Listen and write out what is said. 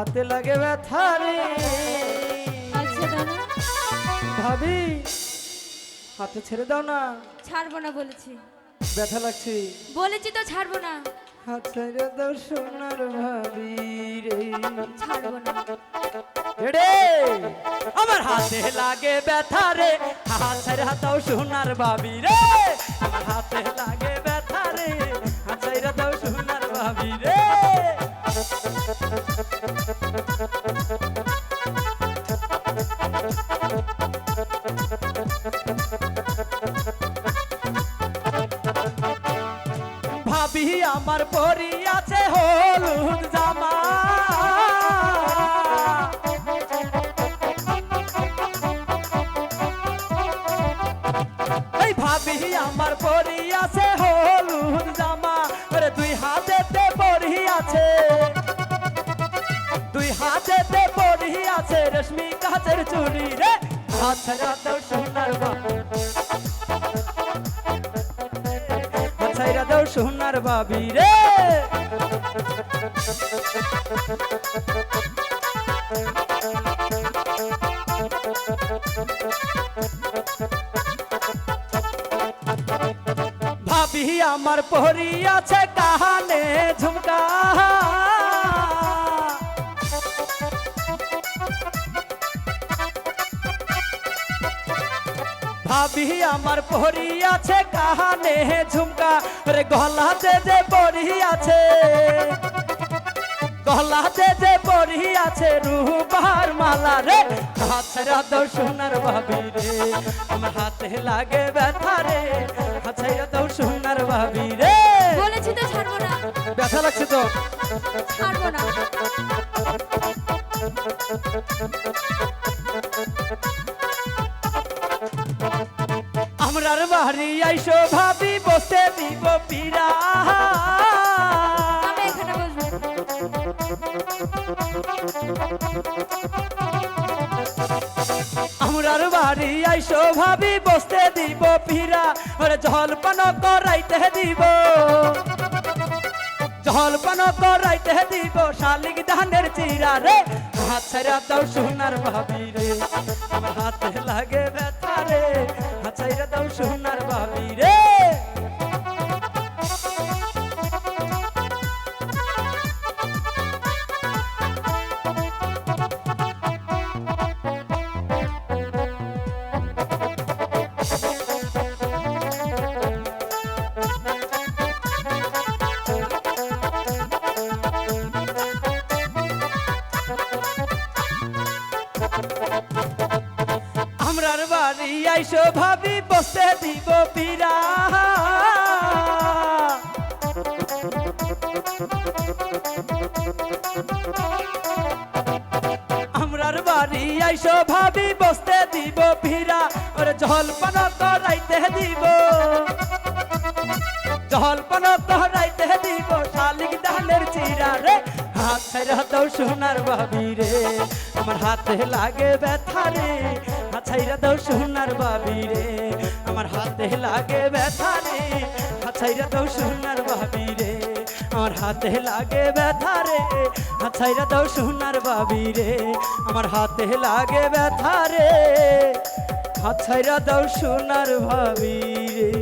হাতে লাগে ব্যথা রে। আচ্ছা ভাবি হাতে ছেড়ে দাও না। ছাড়বো না বলেছি। ব্যথা লাগছে। বলেছি তো ছাড়বো না। হাত ছেড়ে দাও সোনার ভাবি রে। ছাড়বো না। রে আমার হাতে লাগে ব্যথা রে। হাত ছেড়ে দাও সোনার ভাবি রে। আমার হাতে লাগে আমার পরি আছে হলুদ জামা। এই ভাবি আমার পরি আছে হলুদ জামা। ওরে দুই হাতেতে আছে দুই হাতেতে আছে রেশমি কাচের চুড়ি রে। দাও সোনার বাবা সোনার বাবি রে। ভাবি আমার পরি আছে কাহানে ঝুমকা। ভাবি আমার পরি আছে কাহানে ঝুমকা? রে গলাতে যে পরি আছে। গলাতে যে পরি আছে রূপার মালা রে। হাত ছেড়া সোনার ভাবি রে। আমার হাতে লাগে ব্যথা রে। হাত ছেড়া সোনার ভাবি রে। বলেছি তো ছাড়বো না। ব্যথা লাগছে তো? ছাড়বো না। আমরার বাড়ি আইসো ভাবি বসে দিব পীরা আমরার বাড়ি আইসো ভাবি বসতে দিব পীরা ওরে জলপান করাইতে দিব। জলপান করাইতে দিব শালিক ধানের চিরা রে। হাত ছাড়া দাও সোনার ভাবি রে। আমার হাতে লাগে ব্যথা। ভাবি বাড়ি আইসো, ভাবি বসতে দিব পীরা আমরার বাড়ি আইসো, ভাবি বসতে দিব পীরা ওরে জলপান করাইতে দিব। জলপান করাইতে দিব শালিক ধানের চিরা রে। হাত ছেড়ে দাও সোনার বাবি রে। আমার হাতে লাগে ব্যথা রে। ছেড়ে দাও সোনার বাবি রে। আমার হাতে লাগে ব্যথা রে। হাছাইরা দাও সোনার বাবি রে। আমার হাতে লাগে ব্যথা রে। ছেড়ে দাও সোনার বাবি রে। আমার হাতে লাগে ব্যথা রে। ছেড়ে দাও সোনার ভাবি রে।